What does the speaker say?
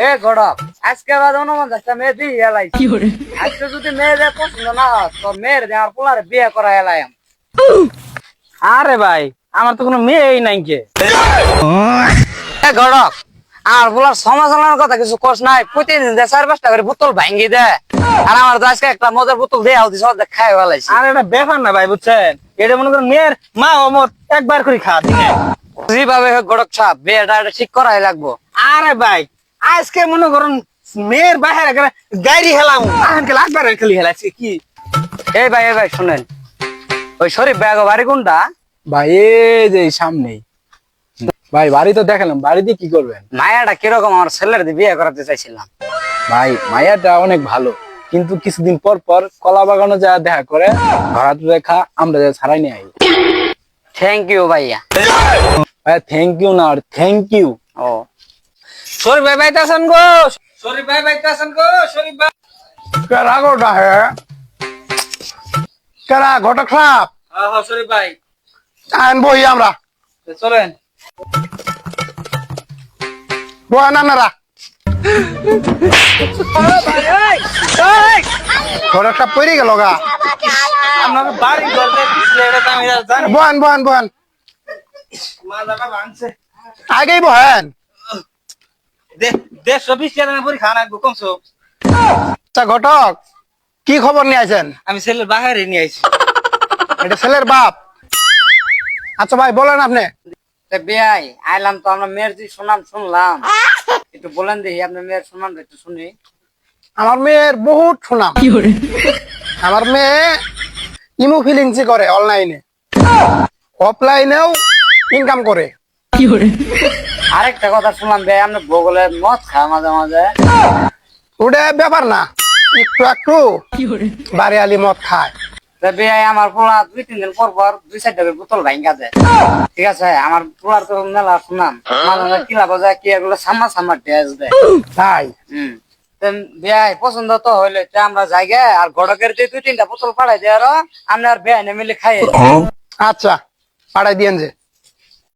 এ গড়ক আজকে মেয়ে দিয়ে এলাই আজকে যদি পছন্দ না হয় তো মেয়ের আমার পোলার বিয়ে করা এলাই আরে ভাই আমার তো কোনো মেয়েই নাই কে। এ গড়ক আমার পোলার সমালোচনার কথা কিছু কোষ নাই প্রতিদিন দেয় চার পাঁচটা করে বোতল ভাঙ্গি দেয় আর আমার আজকে একটা মজার বোতল দিয়ে আউতি সব খাই ফেলাইছি। আর এটা ব্যাপার না ভাই বুঝছেন? এটা মনে করেন মেয়ের মা ও মত একবার করে খা যেভাবে হোক গড়ক সাপ বিয়েটা ঠিক করাই লাগবো। আরে ভাই আজকে মনে করুন মেয়ের বাহিরে গাড়ি হেলাম। একবার খেলি হেলাচ্ছি কি? এই ভাই এই ভাই শুনেন। ওই শরীফ ব্যাগ বাড়ি কোনটা? ভাই এই যে এই সামনেই। ভাই বাড়ি তো দেখালাম বাড়িতে কি করবেন? মায়াটা কীরকম? আমার ছেলের দিয়ে বিয়ে করাতে চাইছিলাম। ভাই মায়াটা অনেক ভালো কিন্তু কিছুদিন পর পর কলা বাগানো যা দেখা করে ধরাতে দেখা আমরা যা ছাড়াই নিয়ে আই। থ্যাংক ইউ ভাইয়া। ভাই থ্যাংক ইউ না থ্যাংক ইউ ও। শরীফ ভাই বাইতে আছেন গো শরীফ ভাই বাইতে আছেন গো শরীফ ভাই কেরা গোটা হে কেরা ঘটক সাপ হ্যাঁ হ্যাঁ শরীফ ভাই আইন বহি আমরা তো চলেন বহেন আপনারা ঘটক সাপ পড়ে গেল গা আপনার বাড়ি ঘর দেখছিলে এটা তো আমি জানি বহেন বহেন বহেন মাদাটা ভাঙছে আগেই বহেন দেড়শো বিশ টাকা পরি খানা কমছো। আচ্ছা ঘটক কি খবর নিয়ে আছেন আমি ছেলের বাহিরে নিয়ে আইছি। এটা ছেলের বাপ। আচ্ছা ভাই বলেন আপনি। তা বিয়াই আইলাম তো আমরা মেয়ের যে সুনাম শুনলাম। একটু বলেন দেখি আপনার মেয়ের সুনামটা একটু শুনি। আমার মেয়ের বহুত সুনাম। আমার মেয়ে ইমো ফিলিংসই করে অনলাইনে। অফলাইনেও ইনকাম করে? আরেকটা কথা শুনলাম ভাই আপনি বগলে মদ খায় মাঝে মাঝে। ওটা ব্যাপার না একটু একটু বাড়ি আলি মদ খায়। আমার পোলা দুই তিন দিন পর পর দুই চারটা বোতল ভাঙ্গা দেয়। ঠিক আছে আমার পোলার তো মেলা শুনাম মাঝে মাঝে কিলা বাজা কি এগুলো সামা সামা ড্রেস দেয়। তাই? হম। বিয়াই পছন্দ তো হইলে আমরা জায়গা আর গড়কের দুই তিনটা বোতল পাড়াই দেয় আরও আমরা আর বিয়াই মিলে খাই আচ্ছা পাঠাই দিয়েন যে।